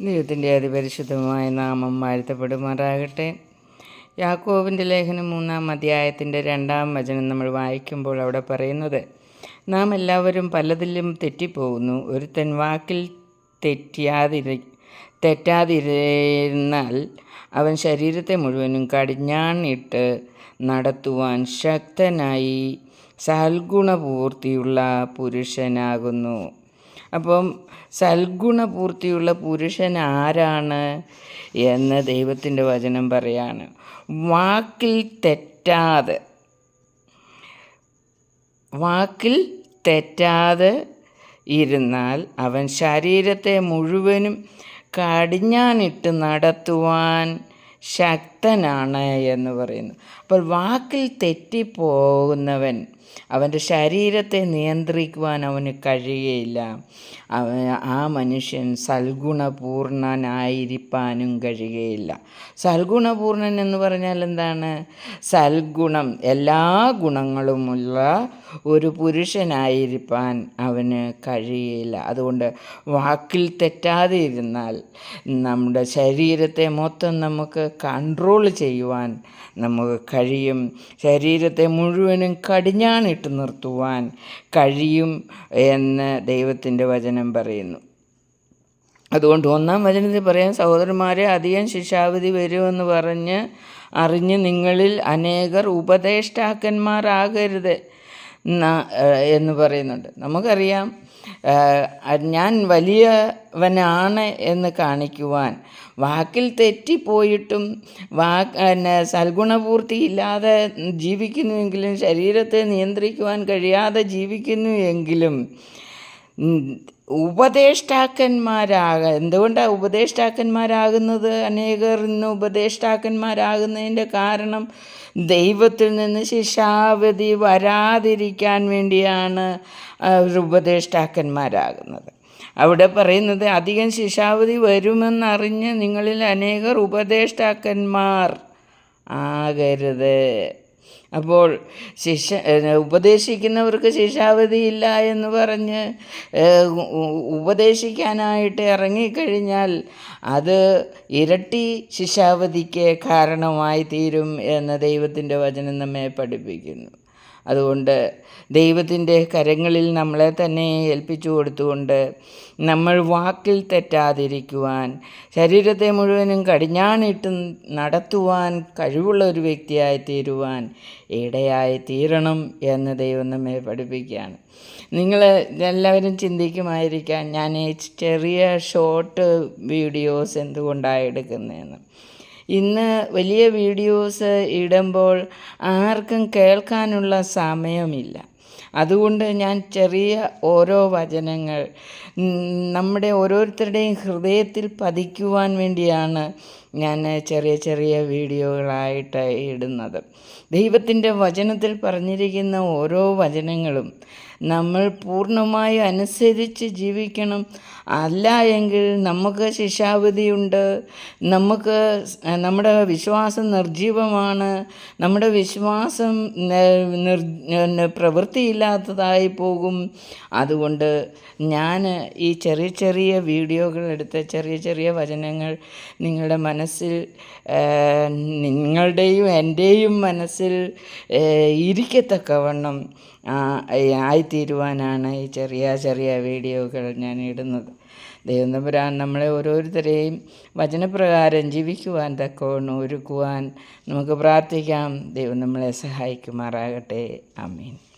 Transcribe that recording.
ദൈവത്തിന്റെ അതിപരിശുദ്ധമായ നാമം വാഴ്ത്തപ്പെടുമാറാകട്ടെ. യാക്കോവിന്റെ ലേഖനം മൂന്നാം അധ്യായത്തിന്റെ രണ്ടാം വചനം നമ്മൾ വായിക്കുമ്പോൾ അവിടെ പറയുന്നത് നാം എല്ലാവരും പലതിലും തെറ്റിപ്പോകുന്നു. ഒരുത്തൻ വാക്കിൽ തെറ്റിയാതിരി തെറ്റാതിരുന്നാൽ അവൻ ശരീരത്തെ മുഴുവനും കടിഞ്ഞാണിട്ട് നടത്തുവാൻ ശക്തനായി സൽഗുണപൂർത്തിയുള്ള പുരുഷനാകുന്നു. അപ്പം സൽഗുണപൂർത്തിയുള്ള പുരുഷൻ ആരാണ് എന്ന് ദൈവത്തിന്റെ വചനം പറയാണ്. വാക്കിൽ തെറ്റാതെ വാക്കിൽ തെറ്റാതെ ഇരുന്നാൽ അവൻ ശരീരത്തെ മുഴുവനും കടിഞ്ഞാനിട്ട് നടത്തുവാൻ ശക്തനാണ് എന്ന് പറയുന്നു. അപ്പോൾ വാക്കിൽ തെറ്റിപ്പോകുന്നവൻ അവന്റെ ശരീരത്തെ നിയന്ത്രിക്കുവാൻ അവന് കഴിയുകയില്ല ആ മനുഷ്യൻ സൽഗുണപൂർണനായിരിക്കാനും കഴിയുകയില്ല സൽഗുണപൂർണൻ എന്ന് പറഞ്ഞാൽ എന്താണ്? സൽഗുണം എല്ലാ ഗുണങ്ങളുമുള്ള ഒരു പുരുഷനായിരിക്കാൻ അവന് കഴിയുകയില്ല അതുകൊണ്ട് വാക്കിൽ തെറ്റാതെ ഇരുന്നാൽ നമ്മുടെ ശരീരത്തെ മൊത്തം നമുക്ക് കൺട്രോൾ ചെയ്യുവാൻ നമുക്ക് കഴിയും. ശരീരത്തെ മുഴുവനും കടിഞ്ഞാണിട്ട് നിർത്തുവാൻ കഴിയും എന്ന് ദൈവത്തിന്റെ വചനം പറയുന്നു. അതുകൊണ്ട് ഒന്നാം വചനത്തിൽ പറയാൻ സഹോദരന്മാരെ അധികം ശിക്ഷാവധി വരുമെന്ന് പറഞ്ഞ് അറിഞ്ഞ് നിങ്ങളിൽ അനേകർ ഉപദേഷ്ടാക്കന്മാരാകരുത്. എന്ന് പറയുന്നുണ്ട്. നമുക്കറിയാം ഞാൻ വലിയവനാണ് എന്ന് കാണിക്കുവാൻ വാക്കിൽ തെറ്റിപ്പോയിട്ടും വാക്ക് പിന്നെ സൽഗുണപൂർത്തി ഇല്ലാതെ ജീവിക്കുന്നുവെങ്കിലും ശരീരത്തെ നിയന്ത്രിക്കുവാൻ കഴിയാതെ ജീവിക്കുന്നു എങ്കിലും ഉപദേഷ്ടാക്കന്മാരാക എന്തുകൊണ്ടാണ് ഉപദേഷ്ടാക്കന്മാരാകുന്നത്? അനേകർ ഇന്ന് ഉപദേഷ്ടാക്കന്മാരാകുന്നതിന്റെ കാരണം ദൈവത്തിൽ നിന്ന് ശിക്ഷാവധി വരാതിരിക്കാൻ വേണ്ടിയാണ് ഉപദേഷ്ടാക്കന്മാരാകുന്നത്. അവിടെ പറയുന്നത് അധികം ശിക്ഷാവധി വരുമെന്നറിഞ്ഞ് നിങ്ങളിൽ അനേകർ ഉപദേഷ്ടാക്കന്മാർ ആകരുത്. അപ്പോൾ ശിക്ഷ ഉപദേശിക്കുന്നവർക്ക് ശിക്ഷാവധിയില്ല എന്ന് പറഞ്ഞ് ഉപദേശിക്കാനായിട്ട് ഇറങ്ങിക്കഴിഞ്ഞാൽ അത് ഇരട്ടി ശിക്ഷാവധിക്ക് കാരണമായി തീരും എന്ന് ദൈവത്തിന്റെ വചനം നമ്മെ പഠിപ്പിക്കുന്നു. അതുകൊണ്ട് ദൈവത്തിന്റെ കരങ്ങളിൽ നമ്മളെ തന്നെ ഏൽപ്പിച്ചു കൊടുത്തുകൊണ്ട് നമ്മൾ വാക്കിൽ തെറ്റാതിരിക്കുവാൻ ശരീരത്തെ മുഴുവനും കടിഞ്ഞാണിട്ട് നടത്തുവാൻ കഴിവുള്ള ഒരു വ്യക്തിയായി തീരുവാൻ ഇടയായി തീരണം എന്ന് ദൈവം നമ്മെ പഠിപ്പിക്കുകയാണ്. നിങ്ങൾ എല്ലാവരും ചിന്തിക്കുമായിരിക്കാം ഞാൻ ചെറിയ ഷോർട്ട് വീഡിയോസ് എന്തുകൊണ്ടാണ് എടുക്കുന്നതെന്ന്. ഇന്ന് വലിയ വീഡിയോസ് ഇടുമ്പോൾ ആർക്കും കേൾക്കാനുള്ള സമയമില്ല. അതുകൊണ്ട് ഞാൻ ചെറിയ ഓരോ വചനങ്ങൾ നമ്മുടെ ഓരോരുത്തരുടെയും ഹൃദയത്തിൽ പതിക്കുവാൻ വേണ്ടിയാണ് ഞാൻ ചെറിയ ചെറിയ വീഡിയോകളായിട്ട് ഇടുന്നത്. ദൈവത്തിന്റെ വചനത്തിൽ പറഞ്ഞിരിക്കുന്ന ഓരോ വചനങ്ങളും നമ്മൾ പൂർണമായി അനുസരിച്ച് ജീവിക്കണം. അല്ല എങ്കിൽ നമുക്ക് ശിക്ഷാവിധിയുണ്ട് നമുക്ക് നമ്മുടെ വിശ്വാസം നിർജീവമാണ്. നമ്മുടെ വിശ്വാസം പ്രവൃത്തിയില്ലാത്തതായി പോകും. അതുകൊണ്ട് ഞാൻ ഈ ചെറിയ ചെറിയ വീഡിയോകൾ എടുത്ത ചെറിയ ചെറിയ വചനങ്ങൾ നിങ്ങളുടെ മനസ്സിൽ നിങ്ങളുടെയും എന്റെയും മനസ്സിൽ ഇരിക്കത്തക്കവണ്ണം ആയിത്തീരുവാനാണ് ഈ ചെറിയ ചെറിയ വീഡിയോകൾ ഞാൻ ഇടുന്നത്. ദൈവം നമ്മളെ ഓരോരുത്തരെയും വചനപ്രകാരം ജീവിക്കുവാൻ തക്കവണ്ണം ഒരുക്കുവാൻ നമുക്ക് പ്രാർത്ഥിക്കാം. ദൈവം നമ്മളെ സഹായിക്കുമാറാകട്ടെ. ആമീൻ.